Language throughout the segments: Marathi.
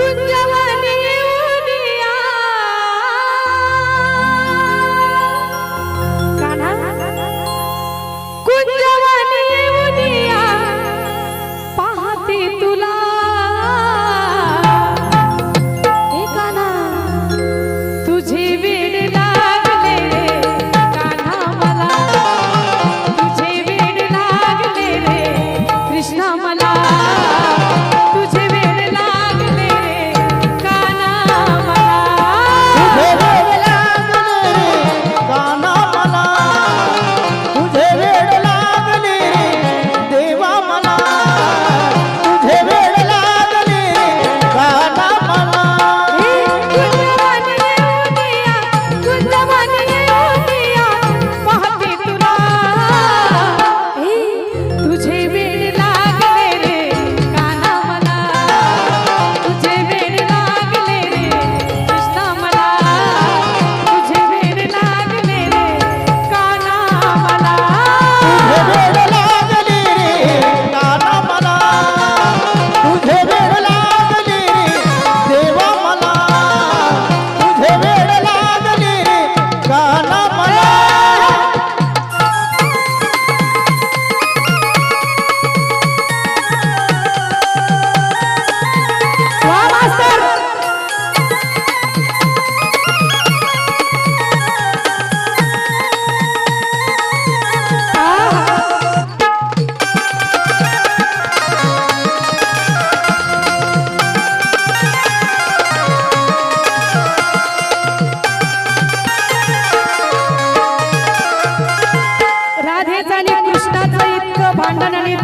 bring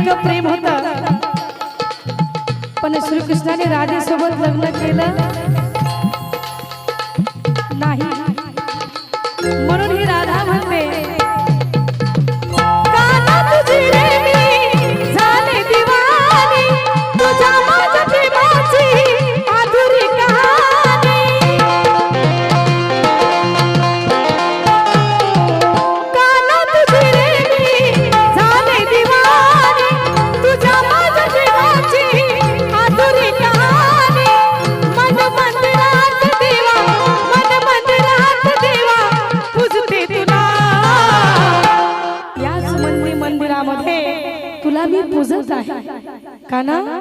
इतकं प्रेम होत. पण श्रीकृष्णाने राधेसोबत लग्न केलं. नाही. म्हणून ही राधा म्हणते काना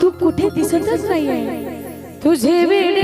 तू कुठे दिसतच नाही तुझे वेळ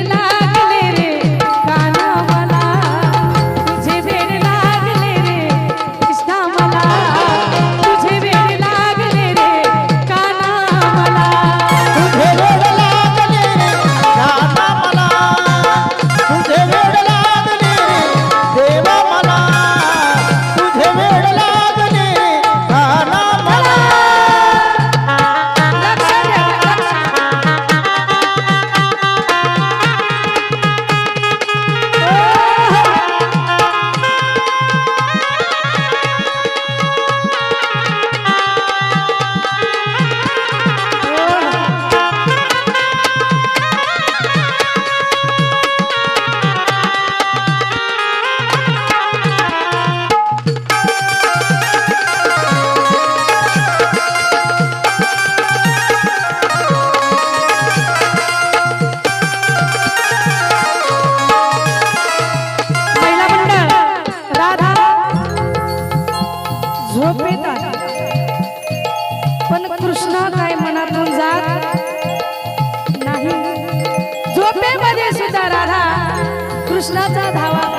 पण कृष्ण काय मनातून जात नाही. झोपेमध्ये सुद्धा राधा कृष्णाचा धावा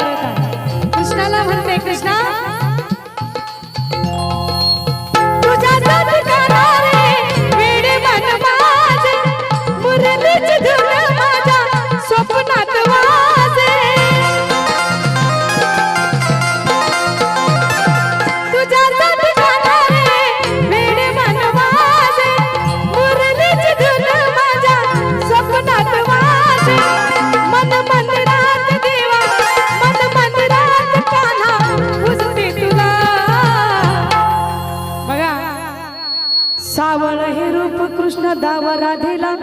आवळ हे रूप कृष्ण दावा राधेला.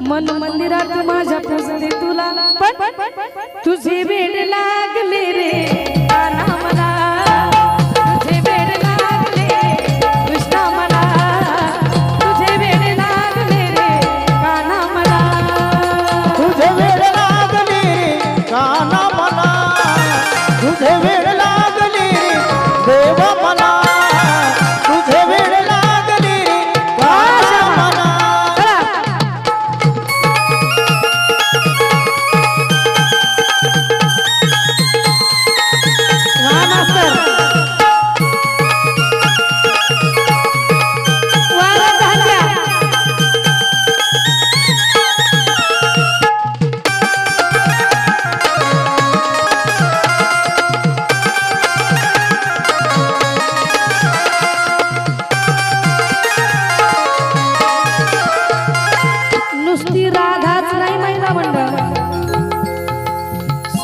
मन मंदिरात माझ्या पुजते तुला. पण तुझे वेड लागले रे.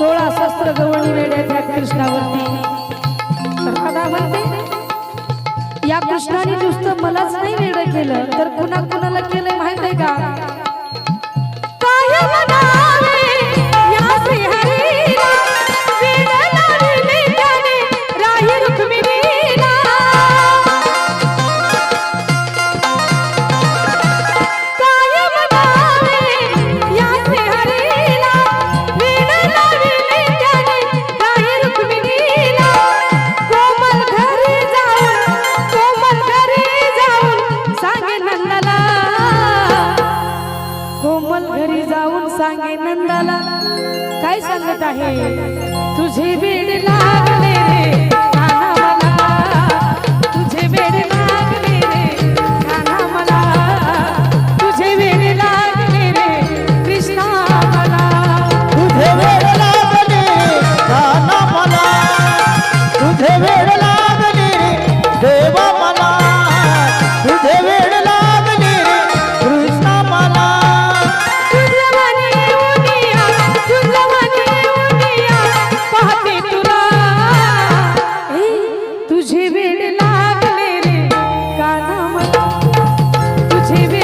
सोळा शस्त्र गवळणी वेड्याच्या कृष्णावरती. राधा म्हणते या कृष्णाने नुसतं मलाच नाही वेळ केलं तर कुणा कुणाला केलंय माहीत आहे का? कोमल घरी जाऊन सांगे नंदाला. काय सांगत आहे? तुझे बीड लागले रे काना मला. तुझे बीड TV.